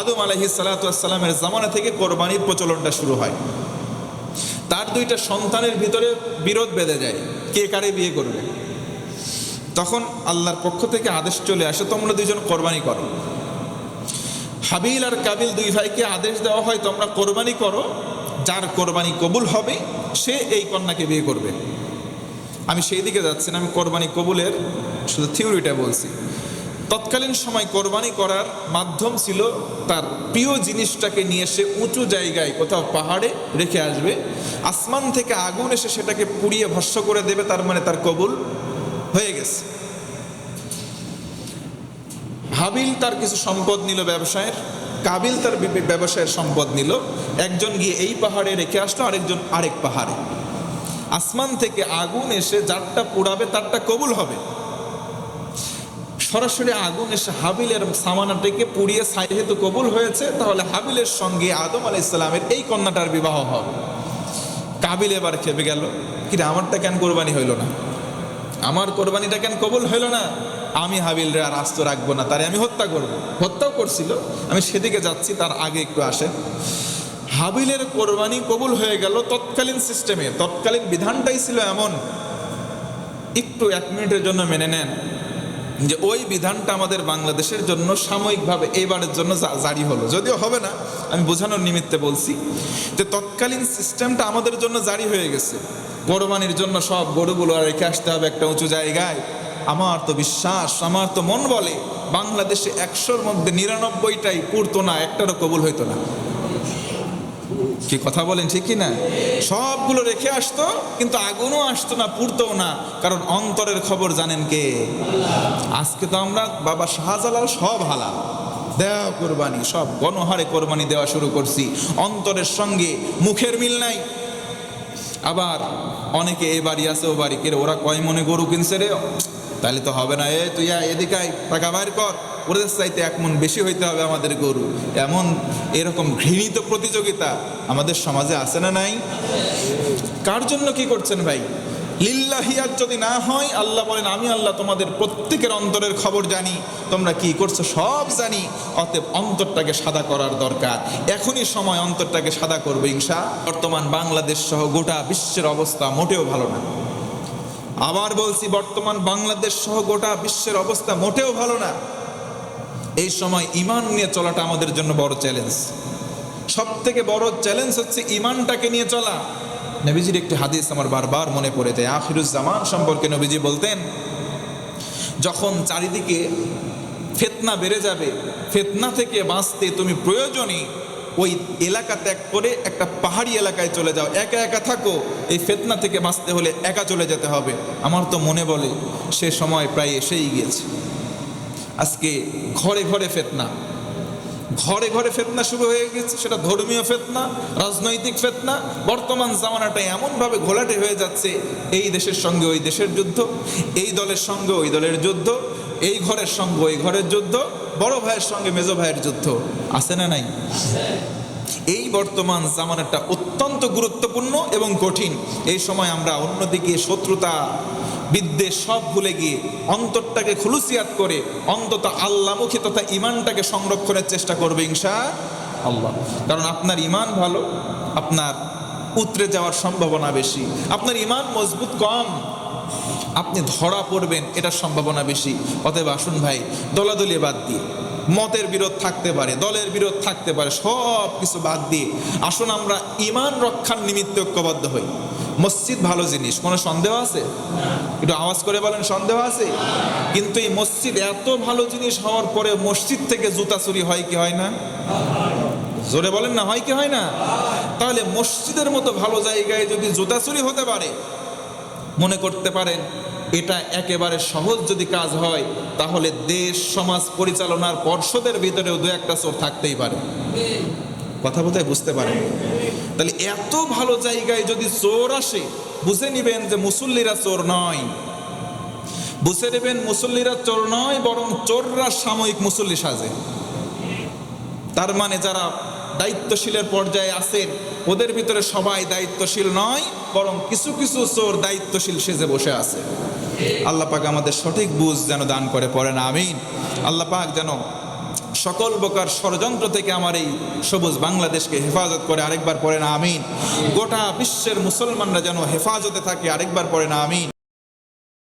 আদম আলহি সালাতামের জামানা থেকে কোরবানির প্রচলনটা শুরু হয়। তার দুইটা সন্তানের ভিতরে বিরোধ বেঁধে যায়, কে কারে বিয়ে করবে? তখন আল্লাহর পক্ষ থেকে আদেশ চলে আসে, তোমরা দুইজন কোরবানি করো। হাবিল আর কাবিল দুই ভাইকে আদেশ দেওয়া হয়, তোমরা কোরবানি করো, যার কোরবানি কবুল হবে, সে এই কন্যাকে বিয়ে করবে। আমি সেই দিকে যাচ্ছি না, আমি কোরবানি কবুলের শুধু থিওরিটা বলছি। তৎকালীন সময় কোরবানি করার মাধ্যম ছিল তার প্রিয় জিনিসটাকে নিয়ে সে উঁচু জায়গায় কোথাও পাহাড়ে রেখে আসবে। আসমান থেকে আগুন এসে সেটাকে পুড়িয়ে ভস্য করে দেবে, তার মানে তার কবুল হয়ে গেছে। হাবিল তার কিছু সম্পদ নিল ব্যবসায়ের, কাবিল তার ব্যবসায়ের সম্পদ নিল। একজন গিয়ে এই পাহাড়ে রেখে আসলো, আরেকজন আরেক পাহাড়ে। আসমান থেকে আগুন এসে যারটা পোড়াবে তারটা কবুল হবে। সরাসরি আগুন এসে হাবিলের সামানাটাকে পুড়িয়ে যেহেতু কবুল হয়েছে, তাহলে হাবিলের সঙ্গে আদম আলাহ ইসলামের এই কন্যাটার বিবাহ হবে। কাবিল এবার খেপে গেল, কিরে, আমারটা কেন কোরবানি হইল না? আমার কোরবানিটা কেন কবুল হইল না? আমি হাবিলরে আর আস্ত রাখব না, তারে আমি হত্যা করব। হত্যাও করছিল, আমি সেদিকে যাচ্ছি, তার আগে একটু আসেন হাবিলের কোরবানি কবুল হয়ে গেল তৎকালীন সিস্টেমে, তৎকালীন বিধানটাই ছিল এমন। একটু এক মিনিটের জন্য মেনে নেন যে ওই বিধানটা আমাদের বাংলাদেশের জন্য সাময়িকভাবে এইবারের জন্য জারি হলো। যদিও হবে না, আমি বোঝানোর নিমিত্তে বলছি যে তৎকালীন সিস্টেমটা আমাদের জন্য জারি হয়ে গেছে। কোরবানির জন্য সব গরুগুলো আর রেখে আসতে হবে একটা উঁচু জায়গায়। আমার তো বিশ্বাস, আমার তো মন বলে বাংলাদেশে একশোর মধ্যে নিরানব্বইটাই পুরতো না, একটারও কবুল হইতো না। কি কথা বলেন, ঠিক না সবগুলো রেখে আসতো, কিন্তু আগুনও আসতো না, পুড়তও না। কারণ অন্তরের খবর জানেন কে? আজকে তো আমরা বাবা শাহজালাল সব হালাল। দেওয়া কোরবানি, সব গণহারে কোরবানি দেওয়া শুরু করছি। অন্তরের সঙ্গে মুখের মিল নাই। আবার অনেকে এ বাড়ি আছে, ও বাড়ি। কে ওরা কয় মনে গরু কিনছে রে? তাহলে তো হবে না। এ, তুই এদিকে টাকা বাইর কর। ওদের চাইতে এক মন বেশি হইতে হবে আমাদের গরু। এমন এরকম ঘৃণিত প্রতিযোগিতা আমাদের সমাজে আছে না নাই? কার জন্য কি করছেন ভাই? লিল্লাহিয়াত যদি না হয়, আল্লাহ বলেন, আমি আল্লাহ তোমাদের প্রত্যেকের অন্তরের খবর জানি। তোমরা কি করছ? সব জানি। অতএব অন্তরটাকে সাদা করার দরকার। এখনই সময় অন্তরটাকে সাদা করবে ইংসা বর্তমান বাংলাদেশ সহ গোটা বিশ্বের অবস্থা মোটেও ভালো না। আবার বলছি, বর্তমান বাংলাদেশ সহ গোটা বিশ্বের অবস্থা মোটেও ভালো না। এই সময় ইমান নিয়ে চলাটা আমাদের জন্য বড় চ্যালেঞ্জ সব থেকে বড় চ্যালেঞ্জ হচ্ছে ইমানটাকে নিয়ে চলা। নবীজির একটি হাদিস আমার বারবার মনে পড়ে যায়। আখিরুজ্জামান সম্পর্কে নবীজি বলতেন, যখন চারিদিকে ফেতনা বেড়ে যাবে, ফেতনা থেকে বাঁচতে তুমি প্রয়োজনে ওই এলাকা ত্যাগ করে একটা পাহাড়ি এলাকায় চলে যাও। একা একা থাকো, এই ফেতনা থেকে বাঁচতে হলে একা চলে যেতে হবে। আমার তো মনে বলে, সে সময় প্রায় এসেই গিয়েছে। আজকে ঘরে ঘরে ফেতনা। ঘরে ঘরে ফেতনা শুরু হয়ে গেছে, সেটা ধর্মীয় ফেতনা, রাজনৈতিক ফেতনা। বর্তমান জামানাটা এমনভাবে ঘোলাটে হয়ে যাচ্ছে, এই দেশের সঙ্গে ওই দেশের যুদ্ধ, এই দলের সঙ্গে ওই দলের যুদ্ধ, এই ঘরের সঙ্গে ওই ঘরের যুদ্ধ, বড় ভাইয়ের সঙ্গে মেজো ভাইয়ের যুদ্ধ। আছে না নাই? এই বর্তমান জামানাটা অত্যন্ত গুরুত্বপূর্ণ এবং কঠিন। এই সময় আমরা অন্যদিকে শত্রুতা, বিদ্বেষ সব ভুলে গিয়ে অন্তরটাকে খুলুসিয়াত করে অন্তত আল্লামুখী তথা ইমানটাকে সংরক্ষণের চেষ্টা করবে ইনশা আল্লাহ কারণ আপনার ইমান ভালো, আপনার উতরে যাওয়ার সম্ভাবনা বেশি, আপনার ইমান মজবুত কম, আপনি ধরা পড়বেন এটার সম্ভাবনা বেশি। অতএব আসুন ভাই, দলাদলি বাদ দিয়ে। মতের বিরোধ থাকতে পারে, দলের বিরোধ থাকতে পারে, সব কিছু বাদ দিয়ে। আসুন আমরা ইমান রক্ষার নিমিত্তে ঐক্যবদ্ধ হই। মসজিদ ভালো জিনিস, কোনো সন্দেহ আছে? একটু আওয়াজ করে বলেন, সন্দেহ আছে? কিন্তু এই মসজিদ এত ভালো জিনিস হওয়ার পরে মসজিদ থেকে জুতা চুরি হয় কি হয় না? জোরে বলেন না, হয় কি হয় না? তাহলে মসজিদের মতো ভালো জায়গায় যদি জুতা চুরি হতে পারে, মনে করতে পারেন এটা একেবারে সহজ যদি কাজ হয়, তাহলে দেশ, সমাজ পরিচালনার পর্ষদের ভিতরেও দু একটা চোর থাকতেই পারে। কথা বলতে বুঝতে পারেন তাহলে এত ভালো জায়গায় যদি চোর আসে, বুঝে নিবেন যে মুসল্লিরা চোর নয়। বুঝে নেবেন মুসল্লিরা চোর নয়, বরং চোররা সাময়িক মুসল্লি সাজে। তার মানে যারা দায়িত্বশীলের পর্যায়ে আছেন। ওদের ভিতরে সবাই দায়িত্বশীল নয়, বরং কিছু কিছু চোর দায়িত্বশীল সেজে বসে আছে। আল্লাহ পাক আমাদের সঠিক বুঝ যেন দান করে পড়েন আমিন। আল্লাহ পাক যেন সকল প্রকার ষড়যন্ত্র থেকে আমার এই সবুজ বাংলাদেশকে হেফাজত করে, আরেকবার পড়ে না, আমিন। গোটা বিশ্বের মুসলমানরা যেন হেফাজতে থাকে, আরেকবার পড়ে না, আমিন।